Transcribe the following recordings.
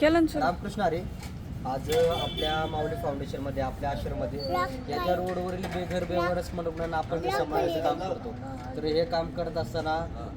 केलं ना सर रामकृष्ण अरे आज आपल्या माऊली फाउंडेशनमध्ये आपल्या आश्रममध्ये याच्या रोडवरील बेघर बेवरच म्हणून आपण जे काम करतो. तर हे काम करत असताना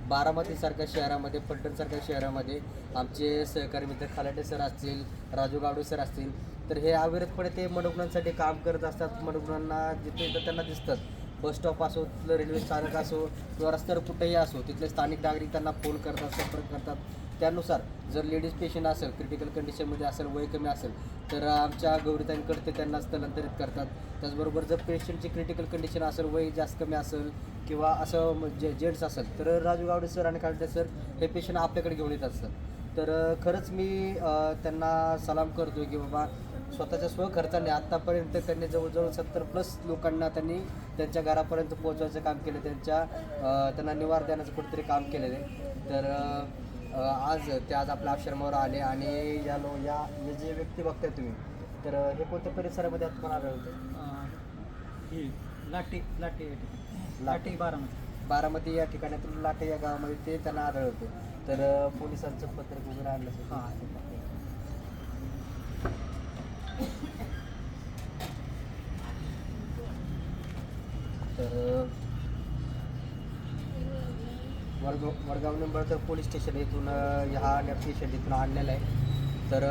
बारामतीसारख्या शहरामध्ये फलटणसारख्या शहरामध्ये आमचे सहकारी मित्र खालाटे सर असतील राजू गावडे सर असतील तर हे अविरतपणे ते मनोरुग्णांसाठी काम करत असतात. मनोरुग्णांना जिथे येतात त्यांना दिसतात बस स्टॉप असो तिथलं रेल्वे स्थानक असो किंवा रस्त्यावर कुठेही असो तिथले स्थानिक नागरिक त्यांना फोन करतात संपर्क करतात. त्यानुसार जर लेडीज पेशंट असेल क्रिटिकल कंडिशनमध्ये असेल वय कमी असेल तर आमच्या गौरीताईंकडे ते त्यांना स्थलांतरित करतात. त्याचबरोबर जर पेशंटची क्रिटिकल कंडिशन असेल वय जास्त कमी असेल किंवा असं जे जेंट्स असेल तर राजू गावडे सर आणि काळटे सर हे पेशंट आपल्याकडे घेऊन येत असतात. तर खरंच मी त्यांना सलाम करतो की बाबा स्वतःच्या स्वखर्चाने आत्तापर्यंत त्यांनी जवळजवळ सत्तर प्लस लोकांना त्यांनी त्यांच्या घरापर्यंत पोहोचवायचं काम केलं त्यांच्या त्यांना निवार देण्याचं कुठेतरी काम केलेलं आहे. तर आज ते आज आपल्या आश्रमावर आले आणि या लो या हे जे व्यक्ती बघताय तुम्ही तर हे कोणत्या परिसरामध्ये तुम्हाला आढळलं होतं? ही लाटी लाटी लाटी बारामती. बारामती या ठिकाणातील लाटे या गावामध्ये ते त्यांना आढळ होते तर अ, पोलिसांचं पत्रक वगैरे आणलं. हां. तर वडगाव वडगाव नंबर तर पोलीस स्टेशन इथून ह्या हा पेशंट इथून आणलेला आहे. तर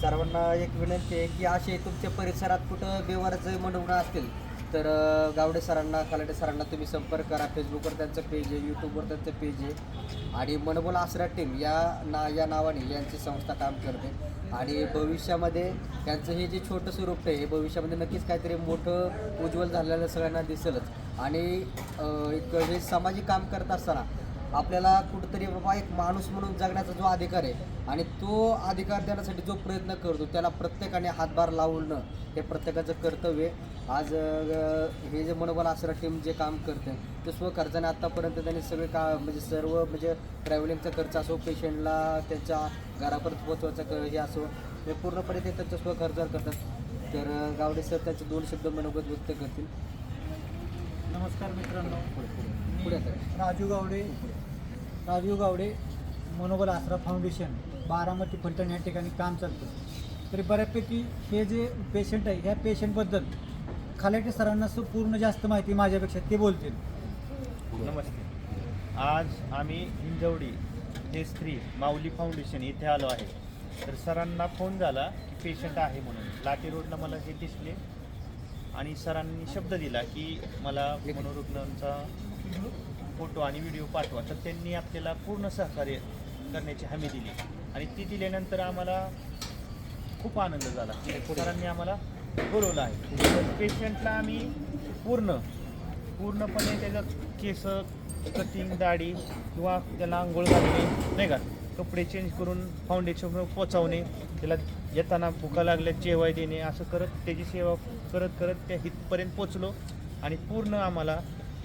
सर्वांना एक विनंती आहे की असे तुमच्या परिसरात कुठं बेवारज म्हणून असतील तर गावडे सरांना खालाडे सरांना तुम्ही संपर्क करा. फेसबुकवर त्यांचं पेज आहे यूट्यूबवर त्यांचं पेज आहे. आणि मनबोल आसरा टीम या ना या नावाने यांची संस्था काम करते. आणि भविष्यामध्ये त्यांचं हे जे छोटं स्वरूप आहे हे भविष्यामध्ये नक्कीच काहीतरी मोठं उज्ज्वल झालेलं सगळ्यांना दिसेलच. आणि एक हे सामाजिक काम करत असताना आपल्याला कुठंतरी बाबा एक माणूस म्हणून जगण्याचा जो अधिकार आहे आणि तो अधिकार देण्यासाठी जो प्रयत्न करतो त्याला प्रत्येकाने हातभार लावणं हे प्रत्येकाचं कर्तव्य आहे. आज हे जे मनोबल आसरा टीम जे काम करते ते स्वखर्चाने आत्तापर्यंत त्यांनी सगळे का म्हणजे सर्व म्हणजे ट्रॅव्हलिंगचा खर्च असो पेशंटला त्यांच्या घरापर्यंत पोचवायचा हे असो हे पूर्णपणे ते त्यांच्या स्वखर्चावर करतात. तर गावडे सर त्यांचे दोन शब्द मनोगत व्यक्त करतील. नमस्कार मित्रांनो. पुढे. राजू गावडे. राजू गावडे मनोबल आसरा फाउंडेशन बारामती फलटण या ठिकाणी काम चालतं. तरी बऱ्यापैकी हे जे पेशंट आहे ह्या पेशंटबद्दल खालाटे सरांना पूर्ण जास्त माहिती माझ्यापेक्षा ते बोलतील. नमस्ते. आज आम्ही हिंजवडी हे स्त्री माऊली फाउंडेशन इथे आलो आहे. तर सरांना फोन झाला की पेशंट आहे म्हणून. लाटे रोडला मला हे दिसले आणि सरांनी शब्द दिला की मला मनोरुग्णांचा फोटो आणि व्हिडिओ पाठवा. तर त्यांनी आपल्याला पूर्ण सहकार्य करण्याची हमी दिली. आणि ती दिल्यानंतर आम्हाला खूप आनंद झाला. सरांनी आम्हाला बोलवलं आहे. पेशंटला आम्ही पूर्ण पूर्णपणे त्याचं केस कटिंग दाढी किंवा त्याला आंघोळ घालणे नाही का? कपडे चेंज करून फाउंडेशन पोचवणे त्याला येताना भुका लागल्या जेवाय देणे असं करत त्याची सेवा करत करत त्या हितपर्यंत पोचलो. आणि पूर्ण आम्हाला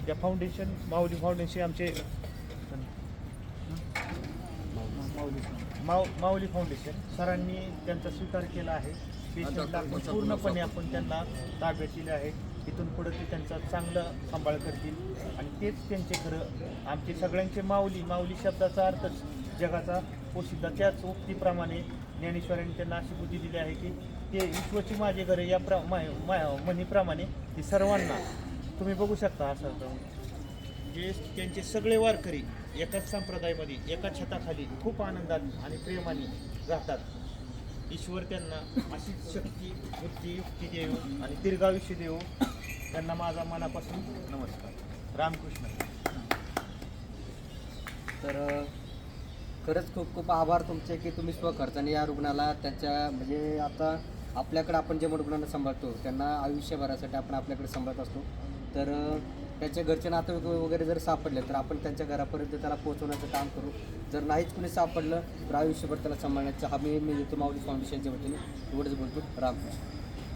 त्या फाउंडेशन माऊली फाउंडेशन आमचे माऊ माऊली फाउंडेशन सरांनी त्यांचा स्वीकार केला आहे. पेशंटला पूर्णपणे आपण त्यांना ताब्यात दिले आहे. इथून पुढे ते त्यांचा चांगला सांभाळ करतील. आणि तेच त्यांचे खरं आमचे सगळ्यांचे माऊली माऊली शब्दाचा अर्थच जगाचा पोशिद्धा त्याच उक्तीप्रमाणे ज्ञानेश्वरांनी त्यांना अशी बुद्धी दिली आहे की ते विश्वची माझे घरे या प्र म्हणीप्रमाणे ते सर्वांना तुम्ही बघू शकता असं जे त्यांचे सगळे वारकरी एकाच संप्रदायामध्ये एकाच छताखाली खूप आनंदात आणि प्रेमाने राहतात. ईश्वर त्यांना अशी शक्ती बुद्धी युक्ती देऊ आणि दीर्घायुष्य देऊ त्यांना माझा मनापासून नमस्कार. रामकृष्ण. तर खरंच खूप खूप आभार तुमचे की तुम्ही स्वखर्चाने या रुग्णाला त्यांच्या म्हणजे आता आपल्याकडे आपण जे रुग्णांना सांभाळतो त्यांना आयुष्यभरासाठी आपण आपल्याकडे सांभाळत असतो. तर त्यांच्या घरचे नातेवाईक वगैरे जर सापडले तर आपण त्यांच्या घरापर्यंत त्याला पोहोचवण्याचं काम करू. जर नाहीच कुणी सापडलं तर आयुष्यभर त्याला सांभाळण्याचं हमी मी देतो माऊली फाउंडेशनच्या वतीने. एवढंच बोलतो. रामकृष्ण.